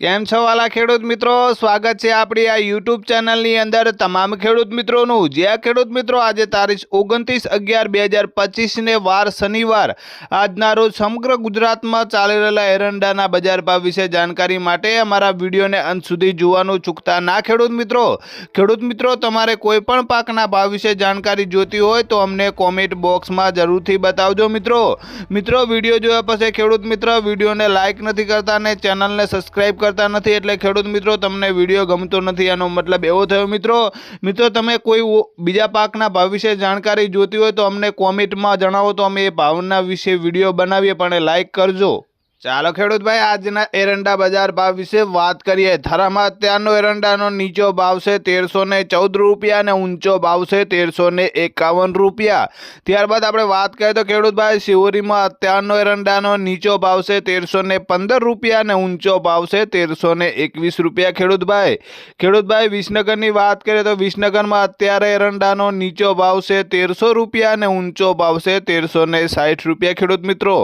કેમ છો વાલા ખેડૂત મિત્રો? સ્વાગત છે આપણી આ યુટ્યુબ ચેનલની અંદર તમામ ખેડૂત મિત્રોનું. જે આ ખેડૂત મિત્રો, આજે તારીખ ઓગણત્રીસ અગિયાર બે હજાર પચીસને વાર શનિવાર, આજના રોજ સમગ્ર ગુજરાતમાં ચાલી રહેલા એરંડાના બજાર ભાવ વિશે જાણકારી માટે અમારા વિડીયોને અંત સુધી જોવાનું ચૂકતા ના ખેડૂત મિત્રો. ખેડૂત મિત્રો, તમારે કોઈ પણ પાકના ભાવ વિશે જાણકારી જોતી હોય તો અમને કોમેન્ટ બોક્સમાં જરૂરથી બતાવજો મિત્રો. મિત્રો, વીડિયો જોયા પછી ખેડૂત મિત્ર, વિડીયોને લાઇક નથી કરતા અને ચેનલને સબસ્ક્રાઇબ કરતા નથી એટલે ખેડૂત મિત્રો, તમને વીડિયો ગમતો નથી. આનો મતલબ એવો થયો, મિત્રો. મિત્રો, તમે કોઈ બીજા પાકના ભાવ વિશે જાણકારી જોતી હોય તો અમને કોમેન્ટમાં જણાવો તો અમે એ ભાવના વિશે વીડિયો બનાવીએ, પણ લાઇક કરજો. ચાલો ખેડૂતભાઈ આજના એરંડા બજાર ભાવ વિશે વાત કરીએ. થરામાં અત્યારનો એરંડાનો નીચો ભાવ છે તેરસો ને ચૌદ રૂપિયા અને ઊંચો ભાવ છે તેરસો ને એકાવન રૂપિયા. ત્યારબાદ આપણે વાત કરીએ તો ખેડૂતભાઈ શિવોરીમાં અત્યારનો એરંડાનો નીચો ભાવ છે તેરસો ને પંદર રૂપિયા અને ઊંચો ભાવ છે તેરસો ને એકવીસ રૂપિયા. ખેડૂતભાઈ ખેડૂતભાઈ વિસનગરની વાત કરીએ તો વિસનગરમાં અત્યારે એરંડાનો નીચો ભાવ છે તેરસો રૂપિયા અને ઊંચો ભાવ છે તેરસો ને સાઠ રૂપિયા. ખેડૂત મિત્રો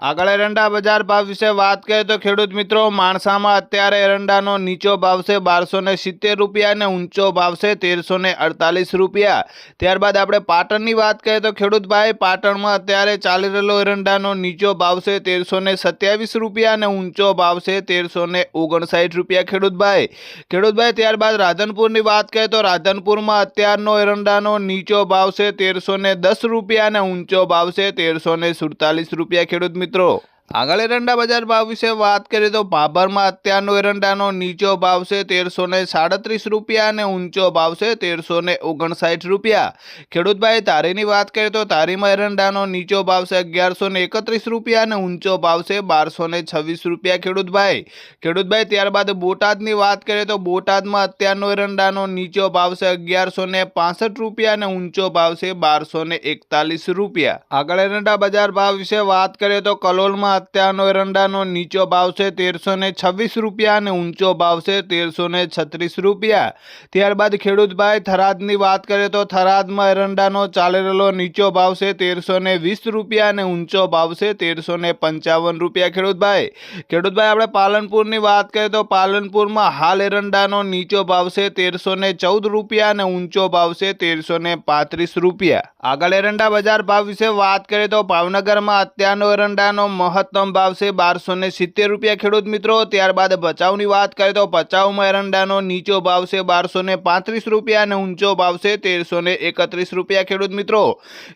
આગળ એરંડા બજાર ભાવ વિશે વાત કરીએ તો ખેડૂત મિત્રો, માણસામાં અત્યારે એરંડાનો નીચો ભાવ છે બારસો ને સિત્તેર રૂપિયા અને ઊંચો ભાવ છે તેરસો ને અડતાલીસ રૂપિયા. ત્યારબાદ આપણે પાટણની વાત કરીએ તો ખેડૂતભાઈ, પાટણમાં અત્યારે ચાલી રહેલો એરંડાનો નીચો ભાવ છે તેરસો ને સત્યાવીસ રૂપિયા અને ઊંચો ભાવ છે તેરસો ને ઓગણસાઠ રૂપિયા. ખેડૂતભાઈ ખેડૂતભાઈ, ત્યારબાદ રાધનપુરની વાત કરીએ તો રાધનપુરમાં અત્યારનો એરંડાનો નીચો ભાવ છે તેરસો ને દસ રૂપિયા અને ઊંચો ભાવ છે તેરસો ને સુડતાલીસ રૂપિયા. ખેડૂત મિત્રો. આગળ એરંડા બજાર ભાવ વિશે વાત કરીએ તો ભાભરમાં અત્યારનો એરંડાનો નીચો ભાવ છે તેરસો ને સાડત્રીસ રૂપિયા અને ઊંચો ભાવ છે તેરસો ને ઓગણસાઠ રૂપિયા. ખેડૂતભાઈ તારીની વાત કરીએ તો તારીમાં એરંડાનો નીચો ભાવ છે અગિયારસો ને એકત્રીસ રૂપિયા અને ઊંચો ભાવ છે બારસો ને છવ્વીસ રૂપિયા ખેડૂતભાઈ. ખેડૂતભાઈ, ત્યારબાદ બોટાદની વાત કરીએ તો બોટાદમાં અત્યારનો એરંડાનો નીચો ભાવ છે અગિયારસો ને પાસઠ રૂપિયા અને ઊંચો ભાવ છે બારસો ને એકતાલીસ રૂપિયા. આગળ એરંડા બજાર ભાવ વિશે વાત કરીએ તો કલોલમાં અત્યારનો એરંડાનો નીચો ભાવ છે તેરસો છવ્વીસ રૂપિયા અને ઊંચો ભાવ છે તેરસો છત્રીસ રૂપિયા. ત્યારબાદ ખેડૂતભાઈ થરાદની વાત કરીએ તો થરાદમાં એરંડાનો ચાલી રહેલો નીચો ભાવ છે તેરસો વીસ રૂપિયા અને ઊંચો ભાવ છે તેરસો પંચાવન રૂપિયા. ખેડૂતભાઈ ખેડૂતભાઈ, આપણે પાલનપુરની વાત કરીએ તો પાલનપુરમાં હાલ એરંડાનો નીચો ભાવ છે તેરસો ચૌદ રૂપિયા અને ઊંચો ભાવ છે તેરસો પાંત્રીસ રૂપિયા. આગળ એરંડા બજાર ભાવ વિશે વાત કરીએ તો ભાવનગરમાં અત્યારનો એરંડાનો મહત્તમ ભાવ છે બારસો ને સિત્તેર રૂપિયા ખેડૂત મિત્રો. ત્યારબાદ ભચાઉની વાત કરીએ તો ભચાઉમાં એરંડાનો નીચો ભાવ છે બારસો ને પાંત્રીસ રૂપિયા અને ઊંચો ભાવ છે તેરસો ને એકત્રીસ રૂપિયા ખેડૂત મિત્રો.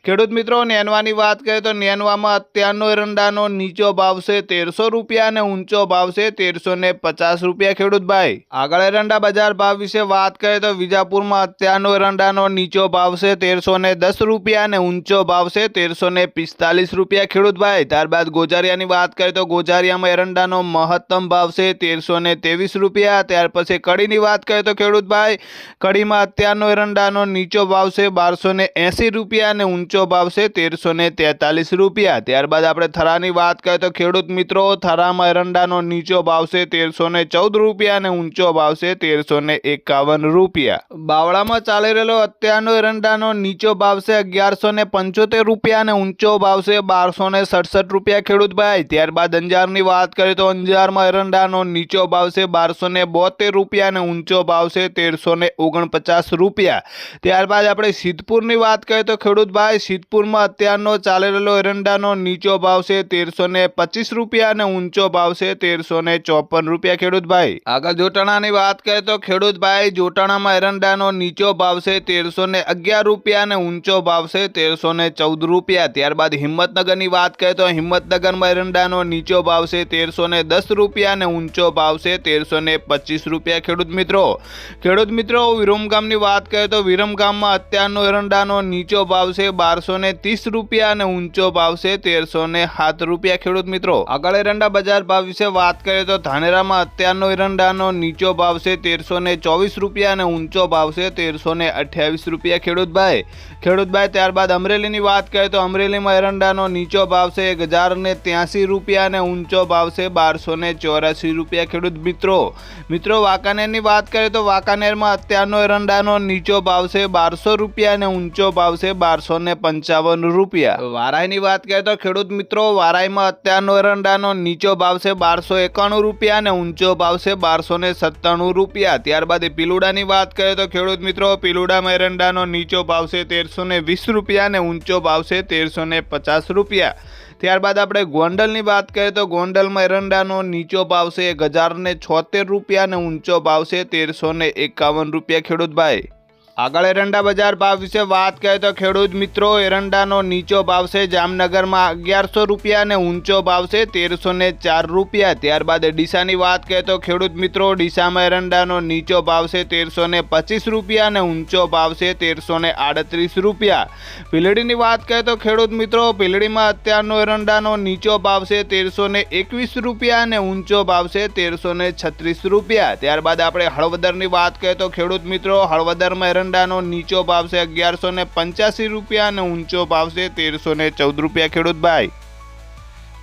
ખેડૂત મિત્રો, નેનવાની વાત કરીએ તો નેનવામાં અત્યારનો એરંડાનો નીચો ભાવ છે તેરસો રૂપિયા અને ઊંચો ભાવ છે તેરસો ને પચાસ રૂપિયા ખેડૂતભાઈ આગળ એરંડા બજાર ભાવ વિશે વાત કરીએ તો વિજાપુરમાં અત્યારનો એરંડાનો નીચો ભાવ છે તેરસો ને દસ રૂપિયા અને ઊંચો ભાવ છે તેરસો ને પિસ્તાલીસ રૂપિયા ખેડૂતભાઈ ત્યારબાદ ગોજારિયાની વાત કરીએ તો ગોજારિયામાં એરંડાનો મહત્તમ ભાવ છે તેરસો ત્રેવીસ રૂપિયા. ત્યાર પછી કડીની વાત કરીએ તો ખેડૂતભાઈ, કડીમાં અત્યારનો એરંડાનો નીચો ભાવ છે બારસો એંસી રૂપિયા અને ઊંચો ભાવ છે તેરસો તેતાલીસ રૂપિયા. ત્યારબાદ આપણે થરાની વાત કરીએ તો ખેડૂત મિત્રો, થરામાં એરંડાનો નીચો ભાવ છે તેરસો ચૌદ રૂપિયા અને ઊંચો ભાવ છે તેરસો એકાવન રૂપિયા. બાવળામાં ચાલી રહેલો અત્યારનો એરંડાનો નીચો ભાવ છે અગિયારસો પંચોતેર રૂપિયા અને ઊંચો ભાવ છે બારસો સડસઠ રૂપિયા. ખેડૂતભાઈ ત્યારબાદ અંજારની વાત કરીએ તો અંજારમાં એરંડાનો નીચો ભાવ છે બારસો ને બોતેર રૂપિયા અને ઊંચો ભાવ છે તેરસો ને ઓગણપચાસ રૂપિયા. ત્યારબાદ આપણે સિદ્ધપુરની વાત કરીએ તો ખેડૂતભાઈ સિદ્ધપુરમાં અત્યારનો ચાલી રહેલો એરંડાનો નીચો ભાવ છે તેરસો ને પચીસ રૂપિયા અને ઊંચો ભાવ છે તેરસો ને ચોપન રૂપિયા. ખેડૂતભાઈ આગળ જોટાણાની વાત કરીએ તો ખેડૂતભાઈ જોટાણામાં એરંડાનો નીચો ભાવ છે તેરસો ને અગિયાર રૂપિયા અને ઊંચો ભાવ છે તેરસો ને ચૌદ રૂપિયા. ત્યારબાદ હિંમતનગરની વાત કરીએ તો હિંમતનગરમાં એરંડાનો નીચો ભાવ છે તેરસો ને દસ રૂપિયા અને ઊંચો ભાવ છે તેરસો ને પચીસ રૂપિયા. ખેડૂત મિત્રો ખેડૂત મિત્રો વિરમગામની વાત કરીએ તો વિરમગામમાં અત્યારનો એરંડાનો નીચો ભાવ છે બારસો ને ત્રીસ રૂપિયા અને ઊંચો ભાવ છે તેરસો ને સાત રૂપિયા. ખેડૂત મિત્રો, આગળ એરંડા બજાર ભાવ વિશે વાત કરીએ તો ધાનેરામાં અત્યારનો એરંડાનો નીચો ભાવ છે તેરસો ને ચોવીસ રૂપિયા અને ઊંચો ભાવ છે તેરસો ને અઠ્યાવીસ રૂપિયા. ખેડૂતભાઈ ખેડૂતભાઈ ત્યારબાદ અમરેલીની વાત કરીએ તો અમરેલીમાં એરંડાનો નીચો ભાવ છે એક હજાર ને ત્યાંસી પચાસી રૂપિયા અને ઊંચો ભાવ છે બારસો ને ચોરાસી રૂપિયા ખેડૂત મિત્રો. મિત્રો, વાંકાનેરની વાત કરીએ તો વાંકાનેરમાં અત્યારનો એરંડાનો નીચો ભાવ છે, બારસો રૂપિયા અને ઊંચો ભાવ છે બારસો ને પંચાવન રૂપિયા. વારાઈની વાત કરીએ તો ખેડૂત મિત્રો વારાઈમાં અત્યારનો એરંડાનો નીચો ભાવ છે, બારસો એકાણું રૂપિયા અને ઊંચો ભાવ છે બારસો ને સત્તાણું રૂપિયા. ત્યારબાદ પીલુડાની વાત કરીએ તો ખેડૂત મિત્રો, પીલુડામાં એરંડાનો નીચો ભાવ છે તેરસો ને વીસ રૂપિયા અને ઊંચો ભાવ છે તેરસો ને પચાસ રૂપિયા. ત્યારબાદ આપણે ગોંડલની વાત કરીએ તો ગોંડલમાં એરંડાનો નીચો ભાવ છે એક હજારને છોતેર રૂપિયા અને ઊંચો ભાવ છે તેરસો એકાવન રૂપિયા ખેડૂતભાઈ. આગળ એરંડા બજાર ભાવ વિશે વાત કરીએ તો ખેડૂત મિત્રો, એરંડાનો નીચો ભાવ છે જામનગરમાં અગિયારસો રૂપિયા અને ઊંચો ભાવ છે તેરસો ને ચાર રૂપિયા. ત્યારબાદ ડીસાની વાત કરીએ તો ખેડૂત મિત્રો, ડીસામાં એરંડાનો નીચો ભાવ છે તેરસો ને પચીસ રૂપિયા અને ઊંચો ભાવ છે તેરસો ને આડત્રીસ રૂપિયા. પીલડીની વાત કરીએ તો ખેડૂત મિત્રો, પીલડીમાં અત્યારનો એરંડાનો નીચો ભાવ છે તેરસો ને એકવીસ રૂપિયા અને ઊંચો ભાવ છે તેરસો ને છત્રીસ રૂપિયા. ત્યારબાદ આપણે હળવદરની વાત કરીએ તો ખેડૂત મિત્રો, હળવદરમાં એરંડાનો નીચો ભાવ છે અગિયારસો ને પંચ્યાસી રૂપિયા અને ઊંચો ભાવ છે તેરસો ને ચૌદ રૂપિયા ખેડૂત ભાઈ.